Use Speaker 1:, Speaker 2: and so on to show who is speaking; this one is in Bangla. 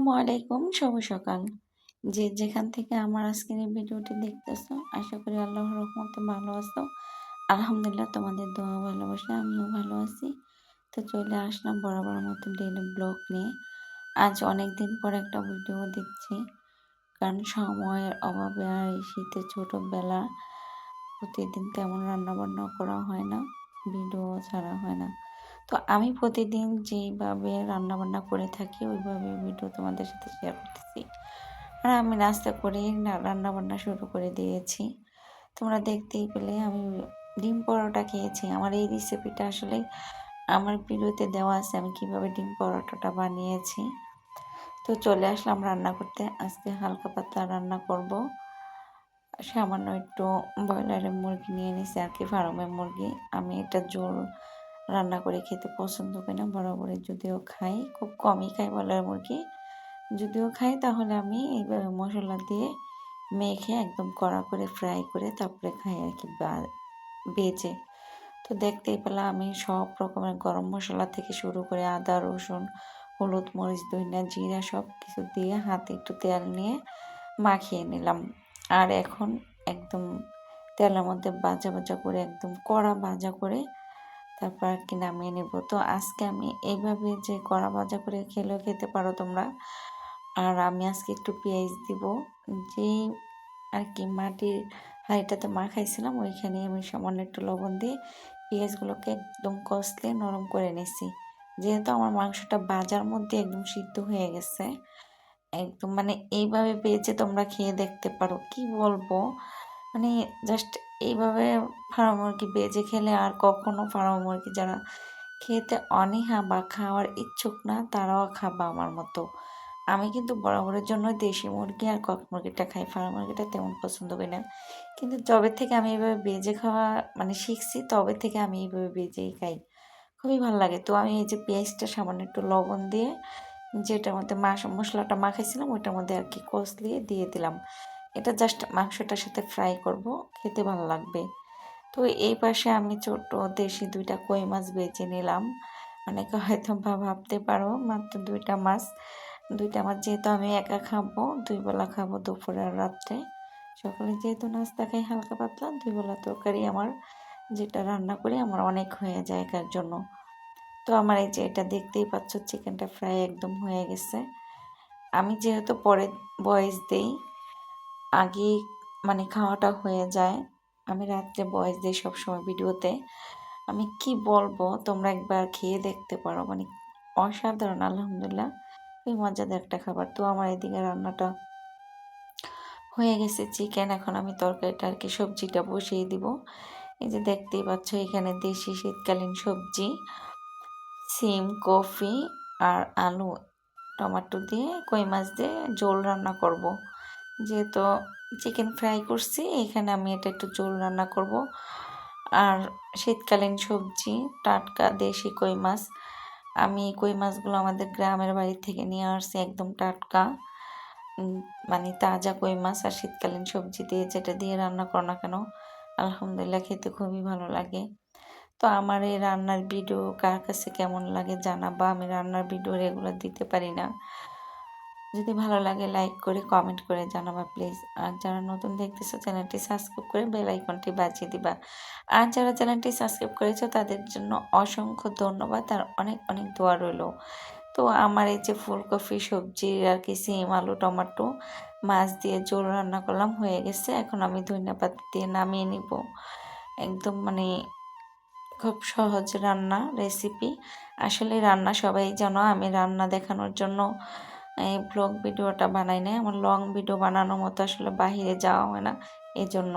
Speaker 1: আসসালামু আলাইকুম, শুভ সকাল। যে যেখান থেকে আমার আজকের এই ভিডিওটি দেখতেছো, আশা করি আল্লাহর রহমতে ভালো আছো। আলহামদুলিল্লাহ তোমাদের দোয়া ভালোবাসা আমিও ভালো আছি। তো চলে আসলাম বরাবর মতো ডেলি ব্লগ নিয়ে। আজ অনেক দিন পর একটা ভিডিও দিচ্ছি কারণ সময়ের অভাবে আর এই শীতের ছোটোবেলা প্রতিদিন তেমন রান্নাবান্না করা হয় না, ভিডিও ছাড়া হয় না। তো আমি প্রতিদিন যেইভাবে রান্নাবান্না করে থাকি, ওইভাবে ভিডিও তোমাদের সাথে শেয়ার করতেছি। আর আমি নাস্তা করে রান্নাবান্না শুরু করে দিয়েছি। তোমরা দেখতেই পেলে আমি ডিম পরোটা খেয়েছি। আমার এই রেসিপিটা আসলে আমার ভিডিওতে দেওয়া আছে, আমি কীভাবে ডিম পরোটাটা বানিয়েছি। তো চলে আসলাম রান্না করতে। আজকে হালকা পাতলা রান্না করব। সামান্য একটু ব্রয়লারের মুরগি নিয়ে নিছি, আর কি ফার্মের মুরগি। আমি এটা জোর রান্না করে খেতে পছন্দ করি না, বরাবরই যদিও খাই, খুব কমই খাই বলার মুরগি। যদিও খাই, তাহলে আমি এইভাবে মশলা দিয়ে মেখে একদম কড়া করে ফ্রাই করে তারপরে খাই আর কি বেজে। তো দেখতেই পেলাম আমি সব রকমের গরম মশলা থেকে শুরু করে আদা, রসুন, হলুদ, মরিচ দইনা জিরা সব কিছু দিয়ে হাতে একটু তেল নিয়ে মাখিয়ে নিলাম। আর এখন একদম তেলের মধ্যে ভাজা ভাজা করে, একদম কড়া ভাজা করে তারপর কি নামিয়ে নেব। তো আজকে আমি এইভাবে যে কড়া ভাজা করে খেলেও খেতে পারো তোমরা। আর আমি আজকে একটু পেঁয়াজ দিব। যে আর কি মাটির হাঁড়িটাতে মাখাইছিলাম ওইখানে আমি সামান্য একটু লবণ দিয়ে পেঁয়াজগুলোকে একদম কষলে নরম করে নিছি। যেহেতু আমার মাংসটা বাজার মধ্যে একদম সিদ্ধ হয়ে গেছে, একদম মানে এইভাবে পেয়েছে তোমরা খেয়ে দেখতে পারো। কি বলব? মানে জাস্ট এইভাবে ফার্ম মুরগি বেজে খেলে আর কখনো ফার্ম মুরগি যারা খেতে অনীহা বা খাওয়ার ইচ্ছুক না, তারাও খাবা আমার মতো। আমি কিন্তু বরাবরের জন্য দেশি মুরগি আর কক মুরগিটা খাই, ফার্ম মুরগিটা তেমন পছন্দ করি না। কিন্তু যবে থেকে আমি এইভাবে বেজে খাওয়া মানে শিখছি, তবে থেকে আমি এইভাবে বেজেই খাই। খুবই ভালো লাগে। তো আমি এই যে পেঁয়াজটা সামান্য একটু লবণ দিয়ে যেটার মধ্যে মশলাটা মাখাইছিলাম, ওইটার মধ্যে আর কি কষলিয়ে দিয়ে দিলাম। এটা জাস্ট মাংসটার সাথে ফ্রাই করব, খেতে ভালো লাগবে। তো এই পাশে আমি ছোট দেশি দুইটা কই মাছ বেছে নিলাম। অনেকে হয়তো বা ভাবতে পারো, মাত্র দুইটা মাছ। দুইটা মাছ যেহেতু আমি একা খাব, দুই বেলা খাব দুপুরে আর রাত্রে। সকালে যেহেতু নাস্তা খাই হালকা পাতলা, দুই বেলা তরকারি আমার যেটা রান্না করি আমার অনেক হয়ে যায় একার জন্য। তো আমার এই যে এটা দেখতেই পাচ্ছ চিকেনটা ফ্রাই একদম হয়ে গেছে। আমি যেহেতু পরে বয়স দেই আগেই মানে খাওয়াটা হয়ে যায়। আমি রাত্রে বয়স দিই সবসময় ভিডিওতে, আমি কি বলব, তোমরা একবার খেয়ে দেখতে পারো। মানে অসাধারণ, আলহামদুলিল্লাহ। খুবই মজাদার একটা খাবার। তো আমার এদিকে রান্নাটা হয়ে গেছে চিকেন এখন আমি তরকারিটা আর কি সবজিটা বসিয়ে দিব। এই যে দেখতেই পাচ্ছ, এখানে দেশি শীতকালীন সবজি, সিম, কফি আর আলু, টমাটো দিয়ে, কই মাছ দিয়ে ঝোল রান্না করব। যেহেতু চিকেন ফ্রাই করছি, এখানে আমি এটা একটু ঝোল রান্না করব। আর শীতকালীন সবজি, টাটকা দেশি কই মাছ। আমি কই মাছগুলো আমাদের গ্রামের বাড়ি থেকে নিয়ে আসছি, একদম টাটকা। মানে তাজা কই মাছ আর শীতকালীন সবজি দিয়ে যেটা দিয়ে রান্না করো না কেন, আলহামদুলিল্লাহ খেতে খুবই ভালো লাগে। তো আমার এই রান্নার ভিডিও কার কাছে কেমন লাগে জানাবা, আমি রান্নার ভিডিও রেগুলার দিতে পারি না। যদি ভালো লাগে লাইক করে কমেন্ট করে জানাবা প্লিজ আর যারা নতুন দেখতেছো চ্যানেলটি সাবস্ক্রাইব করে বেল আইকনটি বাজিয়ে দিবা। আর যারা চ্যানেলটি সাবস্ক্রাইব করেছ, তাদের জন্য অসংখ্য ধন্যবাদ আর অনেক অনেক দোয়া রইল। তো আমার এই যে ফুলকপি, সবজি, আর কি সিম, আলু, টমাটো, মাছ দিয়ে জোল রান্না করলাম, হয়ে গেছে। এখন আমি ধন্যবাদ দিয়ে নামিয়ে নিব। একদম মানে খুব সহজ রান্না রেসিপি আসলে রান্না সবাই জানো, আমি রান্না দেখানোর জন্য এই ব্লগ ভিডিওটা বানাই না আমার লং ভিডিও বানানোর মতো আসলে বাহিরে যাওয়া হয় না এই জন্য